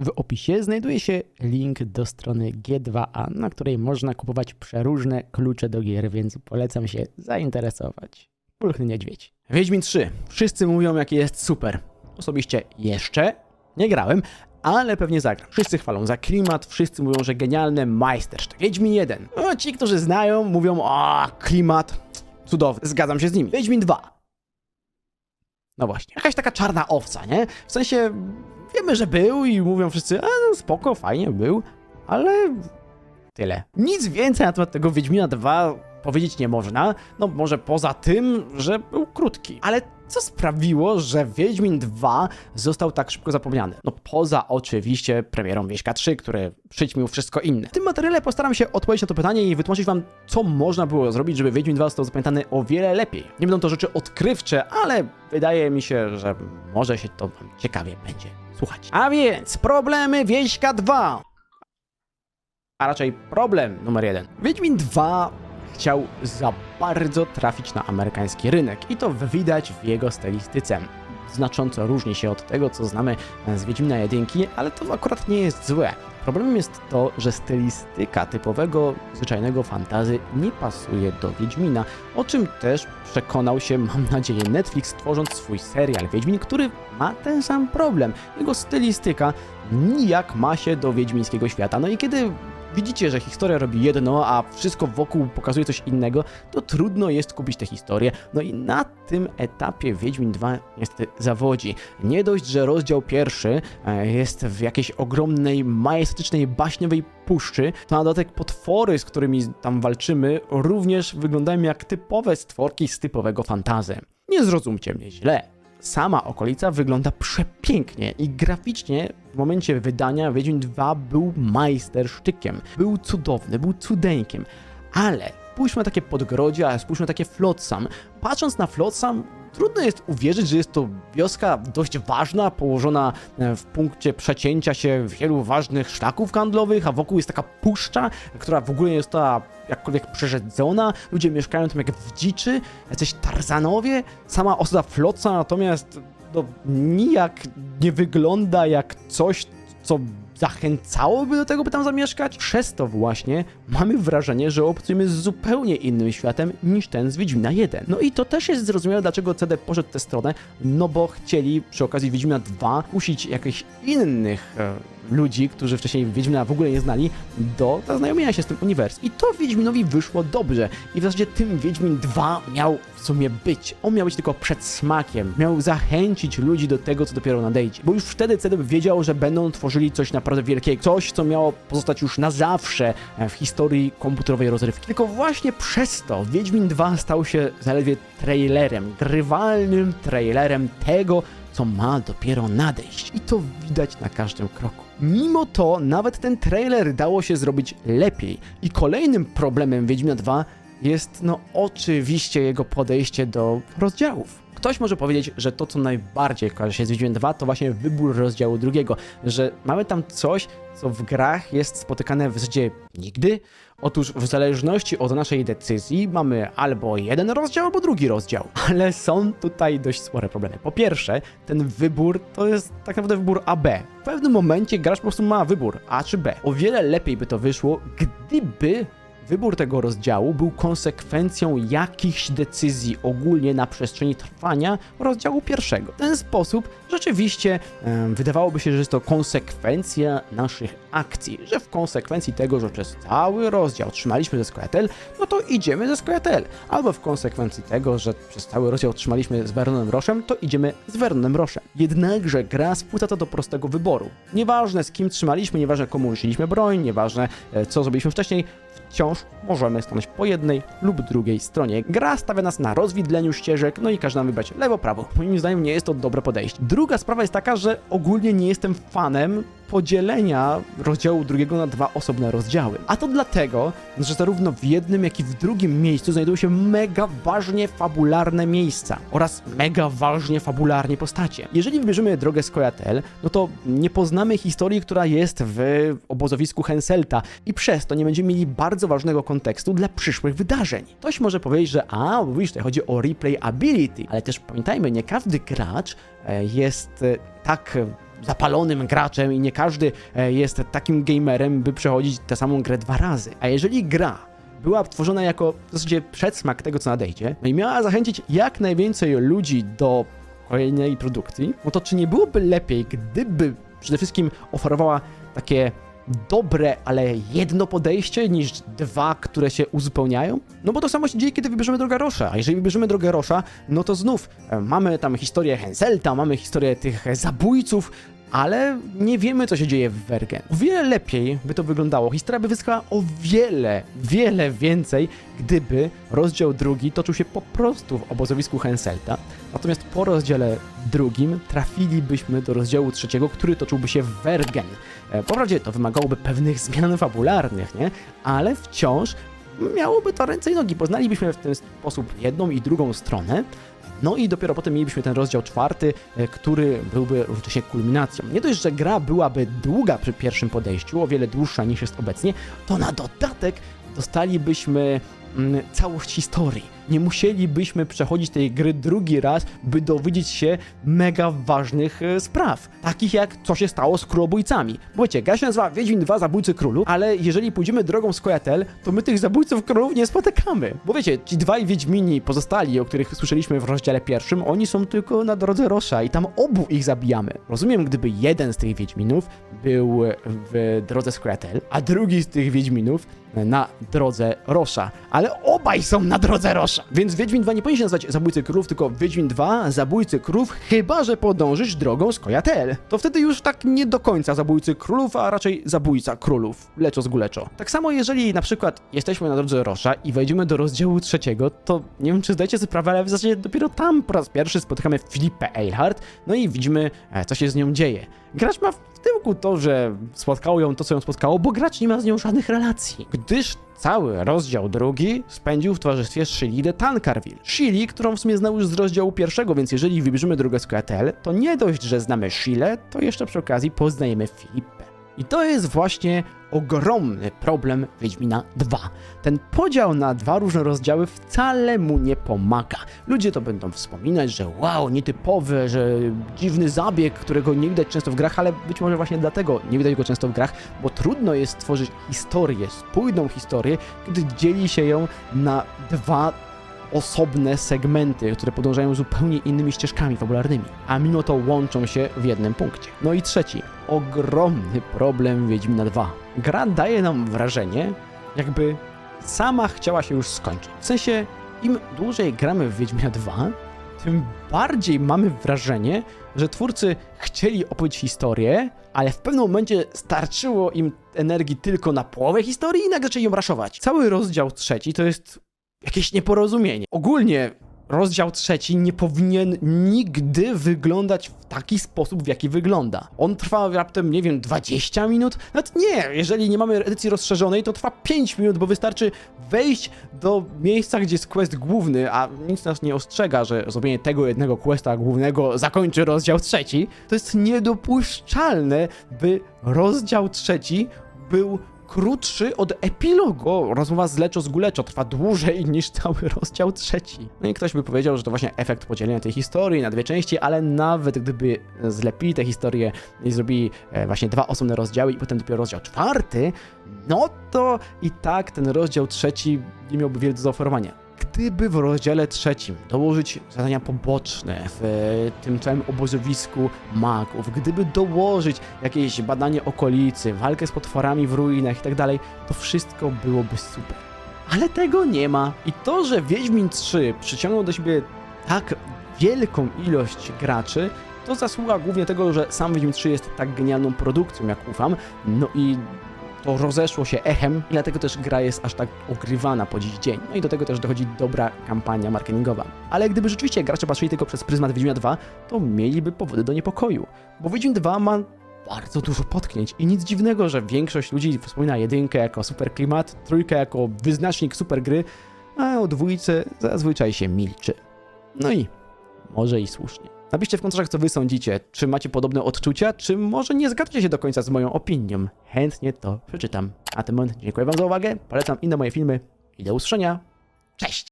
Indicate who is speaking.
Speaker 1: W opisie znajduje się link do strony G2A, na której można kupować przeróżne klucze do gier, więc polecam się zainteresować. Pulchny niedźwiedź. Wiedźmin 3. Wszyscy mówią, jaki jest super. Osobiście jeszcze nie grałem, ale pewnie zagram. Wszyscy chwalą za klimat, wszyscy mówią, że genialne majstersztyk. Wiedźmin 1. No, ci, którzy znają, mówią, o, klimat, cudowny. Zgadzam się z nimi. Wiedźmin 2. No właśnie. Jakaś taka czarna owca, nie? W sensie, wiemy, że był i mówią wszyscy, a no spoko, fajnie był, ale tyle. Nic więcej na temat tego Wiedźmina 2 powiedzieć nie można, no może poza tym, że był krótki. Ale co sprawiło, że Wiedźmin 2 został tak szybko zapomniany? No poza oczywiście premierą Wieśka 3, który przyćmił wszystko inne. W tym materiale postaram się odpowiedzieć na to pytanie i wytłumaczyć wam, co można było zrobić, żeby Wiedźmin 2 został zapamiętany o wiele lepiej. Nie będą to rzeczy odkrywcze, ale wydaje mi się, że może się to wam ciekawie będzie słuchać. A więc problemy Wieśka 2 a raczej problem numer jeden. Wiedźmin 2 chciał za bardzo trafić na amerykański rynek i to widać w jego stylistyce. Znacząco różni się od tego, co znamy z Wiedźmina 1, ale to akurat nie jest złe. Problemem jest to, że stylistyka typowego, zwyczajnego fantazy nie pasuje do Wiedźmina, o czym też przekonał się, mam nadzieję, Netflix tworząc swój serial Wiedźmin, który ma ten sam problem. Jego stylistyka nijak ma się do wiedźmińskiego świata. No i kiedy widzicie, że historia robi jedno, a wszystko wokół pokazuje coś innego, to trudno jest kupić tę historię. No i na tym etapie Wiedźmin 2 niestety zawodzi. Nie dość, że rozdział pierwszy e, jest w jakiejś ogromnej, majestatycznej, baśniowej puszczy, to na dodatek potwory, z którymi tam walczymy, również wyglądają jak typowe stworki z typowego fantazy. Nie zrozumcie mnie źle. Sama okolica wygląda przepięknie i graficznie w momencie wydania Wiedźmin 2 był majstersztykiem. Był cudowny, był cudeńkiem. Ale spójrzmy na takie podgrodzie, a spójrzmy na takie Flotsam. Patrząc na Flotsam, trudno jest uwierzyć, że jest to wioska dość ważna, położona e, w punkcie przecięcia się wielu ważnych szlaków handlowych, a wokół jest taka puszcza, która w ogóle nie została jakkolwiek przerzedzona. Ludzie mieszkają tam jak w dziczy, jacyś tarzanowie. Sama osada Flotsa natomiast no, nijak nie wygląda jak coś, co zachęcałoby do tego, by tam zamieszkać. Przez to właśnie mamy wrażenie, że obcujemy z zupełnie innym światem niż ten z Wiedźmina 1. No i to też jest zrozumiałe, dlaczego CD poszedł w tę stronę, no bo chcieli przy okazji Wiedźmina 2 kusić jakichś innych e, ludzi, którzy wcześniej Wiedźmina w ogóle nie znali, do zaznajomienia się z tym uniwersum. I to Wiedźminowi wyszło dobrze. I w zasadzie tym Wiedźmin 2 miał w sumie być. On miał być tylko przedsmakiem. Miał zachęcić ludzi do tego, co dopiero nadejdzie. Bo już wtedy CDB wiedział, że będą tworzyli coś naprawdę wielkiego. Coś, co miało pozostać już na zawsze e, w historii komputerowej rozrywki. Tylko właśnie przez to Wiedźmin 2 stał się zaledwie trailerem, grywalnym trailerem tego, co ma dopiero nadejść. I to widać na każdym kroku. Mimo to, nawet ten trailer dało się zrobić lepiej. I kolejnym problemem Wiedźmina 2 jest, no oczywiście, jego podejście do rozdziałów. Ktoś może powiedzieć, że to, co najbardziej kojarzy się z Wiedźminem 2, to właśnie wybór rozdziału drugiego, że mamy tam coś, co w grach jest spotykane w zasadzie nigdy. Otóż w zależności od naszej decyzji mamy albo jeden rozdział, albo drugi rozdział. Ale są tutaj dość spore problemy. Po pierwsze, ten wybór to jest tak naprawdę wybór AB. W pewnym momencie gracz po prostu ma wybór A czy B. O wiele lepiej by to wyszło, gdyby wybór tego rozdziału był konsekwencją jakichś decyzji ogólnie na przestrzeni trwania rozdziału pierwszego. W ten sposób rzeczywiście wydawałoby się, że jest to konsekwencja naszych akcji, że w konsekwencji tego, że przez cały rozdział trzymaliśmy ze Skojatel, no to idziemy ze Skojatel. Albo w konsekwencji tego, że przez cały rozdział trzymaliśmy z Vernonem Roszem, to idziemy z Vernonem Roszem. Jednakże gra spłyca to do prostego wyboru. Nieważne z kim trzymaliśmy, nieważne komu użyliśmy broń, nieważne e, co zrobiliśmy wcześniej, wciąż możemy stanąć po jednej lub drugiej stronie. Gra stawia nas na rozwidleniu ścieżek, no i każe nam wybrać lewo, prawo. Moim zdaniem nie jest to dobre podejście. Druga sprawa jest taka, że ogólnie nie jestem fanem podzielenia rozdziału drugiego na dwa osobne rozdziały. A to dlatego, że zarówno w jednym, jak i w drugim miejscu znajdują się mega ważnie fabularne miejsca oraz mega ważnie fabularnie postacie. Jeżeli wybierzemy drogę Skojatel, no to nie poznamy historii, która jest w obozowisku Henselta i przez to nie będziemy mieli bardzo ważnego kontekstu dla przyszłych wydarzeń. Ktoś może powiedzieć, że a, widzisz, tutaj chodzi o replayability, ale też pamiętajmy, nie każdy gracz e, jest e, tak zapalonym graczem i nie każdy e, jest takim gamerem, by przechodzić tę samą grę dwa razy. A jeżeli gra była tworzona jako w zasadzie przedsmak tego, co nadejdzie, no i miała zachęcić jak najwięcej ludzi do kolejnej produkcji, no to czy nie byłoby lepiej, gdyby przede wszystkim oferowała takie dobre, ale jedno podejście niż dwa, które się uzupełniają? No bo to samo się dzieje, kiedy wybierzemy drogę Rosza. A jeżeli wybierzemy drogę Rosza, no to znów e, mamy tam historię Henselta, mamy historię tych zabójców, ale nie wiemy, co się dzieje w Wergen. O wiele lepiej by to wyglądało. Historia by wyskała o wiele, wiele więcej, gdyby rozdział drugi toczył się po prostu w obozowisku Henselta. Natomiast po rozdziale drugim trafilibyśmy do rozdziału trzeciego, który toczyłby się w Wergen. E, Wprawdzie to wymagałoby pewnych zmian fabularnych, nie? Ale wciąż miałoby to ręce i nogi. Poznalibyśmy w ten sposób jedną i drugą stronę. No i dopiero potem mielibyśmy ten rozdział czwarty, e, który byłby równocześnie kulminacją. Nie dość, że gra byłaby długa przy pierwszym podejściu, o wiele dłuższa niż jest obecnie, to na dodatek dostalibyśmy mm, całość historii. Nie musielibyśmy przechodzić tej gry drugi raz, by dowiedzieć się mega ważnych e, spraw. Takich jak co się stało z królobójcami. Bo wiecie, gra się nazywa Wiedźmin 2 Zabójcy Królów, ale jeżeli pójdziemy drogą Skojatel, to my tych zabójców królów nie spotykamy. Bo wiecie, ci dwaj Wiedźmini pozostali, o których słyszeliśmy w rozdziale pierwszym, oni są tylko na drodze Rosza i tam obu ich zabijamy. Rozumiem, gdyby jeden z tych Wiedźminów był w drodze Skojatel, a drugi z tych Wiedźminów na drodze Rosza. Ale obaj są na drodze Rosza. Więc Wiedźmin 2 nie powinien się nazywać Zabójcy Królów, tylko Wiedźmin 2 Zabójcy Królów, chyba że podążysz drogą Skojatel. To wtedy już tak nie do końca Zabójcy Królów, a raczej Zabójca Królów. Leczo z guleczo. Tak samo jeżeli na przykład jesteśmy na drodze Rosza i wejdziemy do rozdziału trzeciego, to nie wiem czy zdajecie sobie sprawę, ale w zasadzie dopiero tam po raz pierwszy spotykamy Filipę Eilhart, no i widzimy e, co się z nią dzieje. Gracz ma tyłku to, że spotkało ją to, co ją spotkało, bo gracz nie ma z nią żadnych relacji. Gdyż cały rozdział drugi spędził w towarzystwie Shili de Tancarville. Shili, którą w sumie znał już z rozdziału pierwszego, więc jeżeli wybierzemy drogę Skojatel, to nie dość, że znamy Shile, to jeszcze przy okazji poznajemy Filipę. I to jest właśnie ogromny problem Wiedźmina 2. Ten podział na dwa różne rozdziały wcale mu nie pomaga. Ludzie to będą wspominać, że wow, nietypowe, że dziwny zabieg, którego nie widać często w grach, ale być może właśnie dlatego nie widać go często w grach, bo trudno jest stworzyć historię, spójną historię, gdy dzieli się ją na dwa osobne segmenty, które podążają zupełnie innymi ścieżkami fabularnymi, a mimo to łączą się w jednym punkcie. No i trzeci, ogromny problem Wiedźmina 2. Gra daje nam wrażenie, jakby sama chciała się już skończyć. W sensie, im dłużej gramy w Wiedźmina 2, tym bardziej mamy wrażenie, że twórcy chcieli opowiedzieć historię, ale w pewnym momencie starczyło im energii tylko na połowę historii i nagle zaczęli ją raszować. Cały rozdział trzeci to jest jakieś nieporozumienie. Ogólnie rozdział trzeci nie powinien nigdy wyglądać w taki sposób, w jaki wygląda. On trwa raptem, nie wiem, 20 minut? Nawet nie, jeżeli nie mamy edycji rozszerzonej, to trwa 5 minut, bo wystarczy wejść do miejsca, gdzie jest quest główny, a nic nas nie ostrzega, że zrobienie tego jednego questa głównego zakończy rozdział trzeci. To jest niedopuszczalne, by rozdział trzeci był krótszy od epilogu. Rozmowa z Leczo z Guleczo trwa dłużej niż cały rozdział trzeci. No i ktoś by powiedział, że to właśnie efekt podzielenia tej historii na dwie części, ale nawet gdyby zlepili tę historię i zrobili e, właśnie dwa osobne rozdziały i potem dopiero rozdział czwarty, no to i tak ten rozdział trzeci nie miałby wiele do zaoferowania. Gdyby w rozdziale trzecim dołożyć zadania poboczne w e, tym całym obozowisku magów, gdyby dołożyć jakieś badanie okolicy, walkę z potworami w ruinach i tak dalej, to wszystko byłoby super. Ale tego nie ma. I to, że Wiedźmin 3 przyciągnął do siebie tak wielką ilość graczy, to zasługa głównie tego, że sam Wiedźmin 3 jest tak genialną produkcją, jak ufam. No i to rozeszło się echem i dlatego też gra jest aż tak ogrywana po dziś dzień. No i do tego też dochodzi dobra kampania marketingowa. Ale gdyby rzeczywiście gracze patrzyli tylko przez pryzmat Wiedźmina 2, to mieliby powody do niepokoju. Bo Wiedźmin 2 ma bardzo dużo potknięć i nic dziwnego, że większość ludzi wspomina jedynkę jako super klimat, trójkę jako wyznacznik super gry, a o dwójce zazwyczaj się milczy. No i może i słusznie. Napiszcie w komentarzach, co wy sądzicie. Czy macie podobne odczucia, czy może nie zgadzacie się do końca z moją opinią. Chętnie to przeczytam. A ten moment dziękuję wam za uwagę, polecam inne moje filmy i do usłyszenia. Cześć!